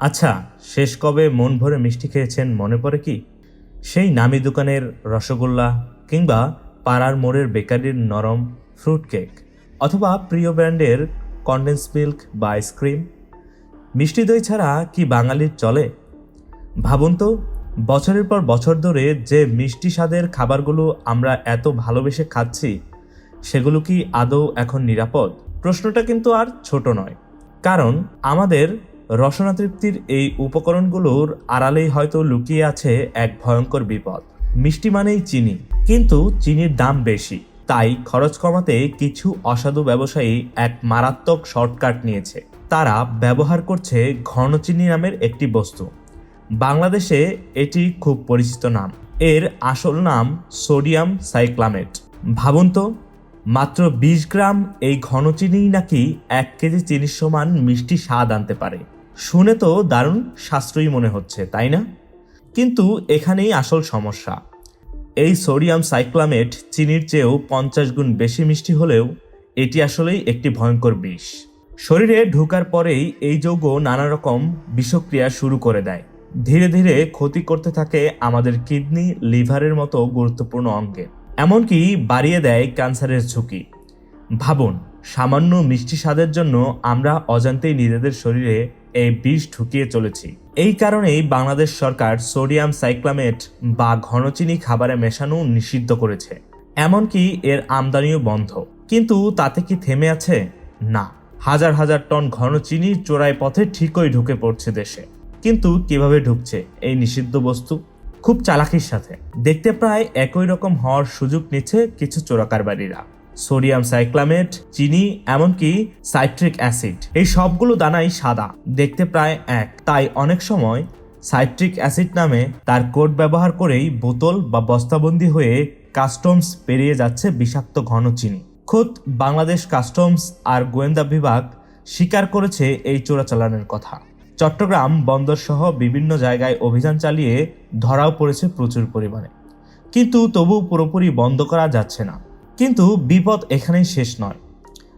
আচ্ছা শেষ কবে মন ভরে মিষ্টি খেয়েছেন মনে পড়ে কি? সেই নামি দোকানের রসগোল্লা কিংবা পাড়ার মোড়ের বেকারির নরম ফ্রুট কেক অথবা প্রিয় ব্র্যান্ডের কন্ডেন্স মিল্ক বা আইসক্রিম মিষ্টি দই ছাড়া কি বাঙালির চলে? ভাবুন তো, বছরের পর বছর ধরে যে মিষ্টি স্বাদের খাবারগুলো আমরা এত ভালোবেসে খাচ্ছি, সেগুলো কি আদৌ এখন নিরাপদ? প্রশ্নটা কিন্তু আর ছোট নয়। কারণ আমাদের রসনা তৃপ্তির এই উপকরণগুলোর আড়ালেই হয়তো লুকিয়ে আছে এক ভয়ঙ্কর বিপদ। মিষ্টি মানেই চিনি, কিন্তু চিনির দাম বেশি, তাই খরচ কমাতে কিছু অসাধু ব্যবসায়ী এক মারাত্মক শর্টকাট নিয়েছে। তারা ব্যবহার করছে ঘন চিনি নামের একটি বস্তু। বাংলাদেশে এটি খুব পরিচিত নাম। এর আসল নাম সোডিয়াম সাইক্লামেট। ভাবুন তো, মাত্র বিশ গ্রাম এই ঘন চিনিই নাকি এক কেজি চিনির সমান মিষ্টি স্বাদ আনতে পারে। শুনে তো দারুণ সাশ্রয়ী মনে হচ্ছে, তাই না? কিন্তু এখানেই আসল সমস্যা। এই সোডিয়াম সাইক্লামেট চিনির চেয়েও পঞ্চাশ গুণ বেশি মিষ্টি হলেও এটি আসলেই একটি ভয়ঙ্কর বিষ। শরীরে ঢোকার পরেই এই যৌগ নানা রকম বিষক্রিয়া শুরু করে দেয়। ধীরে ধীরে ক্ষতি করতে থাকে আমাদের কিডনি, লিভারের মতো গুরুত্বপূর্ণ অঙ্গে। এমনকি বাড়িয়ে দেয় ক্যান্সারের ঝুঁকি। ভাবুন, সামান্য মিষ্টি স্বাদের জন্য আমরা অজান্তেই নিজেদের শরীরে এই বিষ ঢুকিয়ে চলেছি। এই কারণেই বাংলাদেশ সরকার সোডিয়াম সাইক্লামেট বা ঘনচিনি খাবারে মেশানো নিষিদ্ধ করেছে। এমনকি এর আমদানিও বন্ধ। কিন্তু তাতে কি থেমে আছে? না। হাজার হাজার টন ঘন চিনি চোরাই পথে ঠিকই ঢুকে পড়ছে দেশে। কিন্তু কীভাবে ঢুকছে এই নিষিদ্ধ বস্তু? খুব চালাকির সাথে। দেখতে প্রায় একই রকম হওয়ার সুযোগ নিচ্ছে কিছু চোরাকারবারীরা। সোডিয়াম সাইক্লামেট, চিনি, এমনকি সাইট্রিক অ্যাসিড। এই সবগুলো দানাই সাদা, দেখতে প্রায় এক। তাই অনেক সময় সাইট্রিক অ্যাসিড নামে তার কোড ব্যবহার করেই বোতল বা বস্তাবন্দি হয়ে কাস্টমস পেরিয়ে যাচ্ছে বিষাক্ত ঘন চিনি। খোদ বাংলাদেশ কাস্টমস আর গোয়েন্দা বিভাগ স্বীকার করেছে এই চোরাচালানের কথা। চট্টগ্রাম বন্দর সহ বিভিন্ন জায়গায় অভিযান চালিয়ে ধরাও পড়েছে প্রচুর পরিমাণে। কিন্তু তবু পুরোপুরি বন্ধ করা যাচ্ছে না। কিন্তু বিপদ এখানেই শেষ নয়।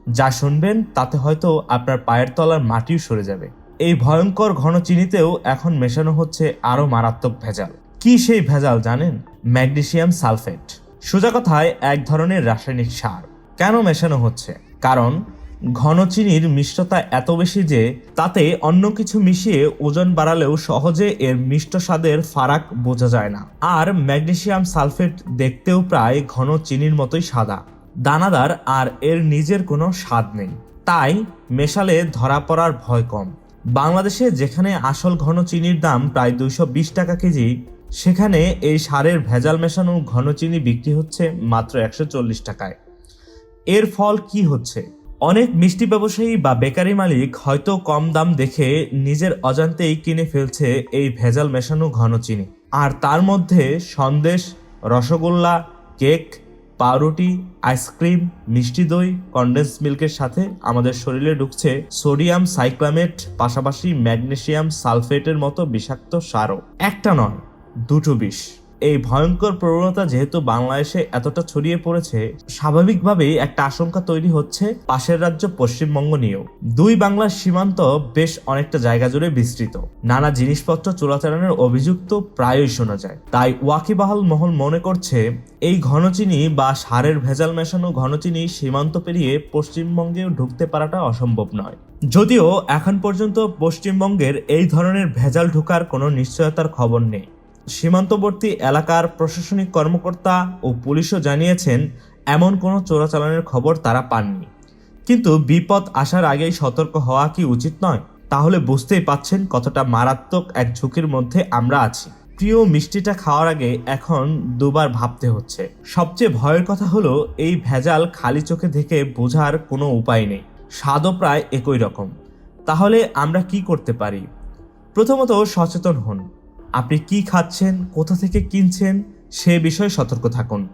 যা শুনবেন তাতে হয়তো আপনার পায়ের তলার মাটিও সরে যাবে। এই ভয়ঙ্কর ঘন চিনিতেও এখন মেশানো হচ্ছে আরও মারাত্মক ভেজাল। কি সেই ভেজাল জানেন? Magnesium sulphate. সোজা কথায় এক ধরনের রাসায়নিক সার। কেন মেশানো হচ্ছে? কারণ ঘন চিনির মিষ্টতা এত বেশি যে তাতে অন্য কিছু মিশিয়ে ওজন বাড়ালেও সহজে এর মিষ্ট স্বাদের ফারাক বোঝা যায় না। আর ম্যাগনেসিয়াম সালফেট দেখতেও প্রায় ঘন চিনির মতোই সাদা, দানাদার আর এর নিজের কোনো স্বাদ নেই। তাই মেশালে ধরা পড়ার ভয় কম। বাংলাদেশে যেখানে আসল ঘন চিনির দাম প্রায় দুইশো বিশ টাকা কেজি, সেখানে এই সারের ভেজাল মেশানো ঘন চিনি বিক্রি হচ্ছে মাত্র একশো চল্লিশ টাকায়। এর ফল কি হচ্ছে? অনেক মিষ্টি ব্যবসায়ী বা বেকারি মালিক হয়তো কম দাম দেখে নিজের অজান্তেই কিনে ফেলছে এই ভেজাল মেশানো ঘন চিনি। আর তার মধ্যে সন্দেশ, রসগোল্লা, কেক, পাউরুটি, আইসক্রিম, মিষ্টি দই, কন্ডেন্স মিল্কের সাথে আমাদের শরীরে ঢুকছে সোডিয়াম সাইক্লামেট, পাশাপাশি ম্যাগনেসিয়াম সালফেটের মতো বিষাক্ত সারও। একটা নয়, দুটো বিষ। এই ভয়ঙ্কর প্রবণতা যেহেতু বাংলাদেশে এতটা ছড়িয়ে পড়েছে, স্বাভাবিকভাবেই একটা আশঙ্কা তৈরি হচ্ছে পাশের রাজ্য পশ্চিমবঙ্গ নিয়েও। দুই বাংলার সীমান্ত বেশ অনেকটা জায়গা জুড়ে বিস্তৃত। নানা জিনিসপত্র চোরাচালানের অভিযোগ তো প্রায়ই শোনা যায়। তাই ওয়াকিবাহাল মহল মনে করছে, এই ঘনচিনি বা সারের ভেজাল মেশানো ঘনচিনি সীমান্ত পেরিয়ে পশ্চিমবঙ্গেও ঢুকতে পারাটা অসম্ভব নয়। যদিও এখন পর্যন্ত পশ্চিমবঙ্গের এই ধরনের ভেজাল ঢোকার কোনো নিশ্চয়তার খবর নেই। সীমান্তবর্তী এলাকার প্রশাসনিক কর্মকর্তা ও পুলিশও জানিয়েছেন, এমন কোনো চোরাচালানের খবর তারা পাননি। কিন্তু বিপদ আসার আগেই সতর্ক হওয়া কি উচিত নয়? তাহলে বুঝতেই পাচ্ছেন কতটা মারাত্মক এক ঝুঁকির মধ্যে আমরা আছি। প্রিয় মিষ্টিটা খাওয়ার আগে এখন দুবার ভাবতে হচ্ছে। সবচেয়ে ভয়ের কথা হলো, এই ভেজাল খালি চোখে দেখে বোঝার কোনো উপায় নেই। স্বাদও প্রায় একই রকম। তাহলে আমরা কি করতে পারি? প্রথমত সচেতন হন। আপনি কি খাচ্ছেন, কোথা থেকে কিনছেন, সে বিষয়ে সতর্ক থাকুন।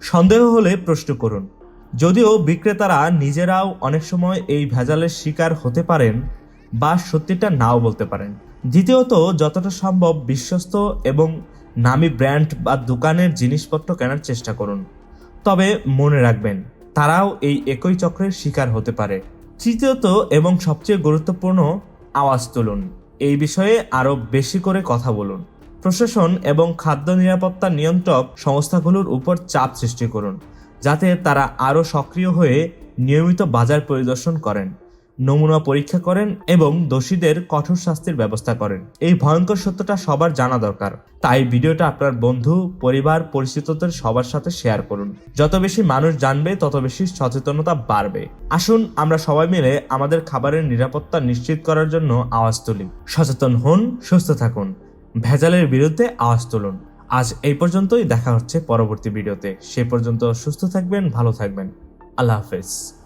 সন্দেহ হলে প্রশ্ন করুন। যদিও বিক্রেতারা নিজেরাও অনেক সময় এই ভেজালের শিকার হতে পারেন বা সত্যিটা নাও বলতে পারেন। দ্বিতীয়ত, যতটা সম্ভব বিশ্বস্ত এবং নামি ব্র্যান্ড বা দোকানের জিনিসপত্র কেনার চেষ্টা করুন। তবে মনে রাখবেন, তারাও এই একই চক্রের শিকার হতে পারে। তৃতীয়ত এবং সবচেয়ে গুরুত্বপূর্ণ, আওয়াজ তুলুন। এই বিষয়ে আরও বেশি করে কথা বলুন। প্রশাসন এবং খাদ্য নিরাপত্তা নিয়ন্ত্রক সংস্থাগুলোর উপর চাপ সৃষ্টি করুন, যাতে তারা আরও সক্রিয় হয়ে নিয়মিত বাজার পরিদর্শন করেন। নমুনা পরীক্ষা করেন এবং দোষীদের কঠোর শাস্তির ব্যবস্থা করেন। এই ভয়ঙ্কর সত্যটা সবার জানা দরকার। তাই ভিডিওটা আপনার বন্ধু, পরিবার, পরিচিতদের সবার সাথে শেয়ার করুন। যত বেশি মানুষ জানবে, তত বেশি সচেতনতা বাড়বে। আসুন, আমরা সবাই মিলে আমাদের খাবারের নিরাপত্তা নিশ্চিত করার জন্য আওয়াজ তুলি। সচেতন হন, সুস্থ থাকুন। ভেজালের বিরুদ্ধে আওয়াজ তুলুন। আজ এই পর্যন্তই, দেখা হচ্ছে পরবর্তী ভিডিওতে। সে পর্যন্ত সুস্থ থাকবেন, ভালো থাকবেন। আল্লাহ হাফেজ।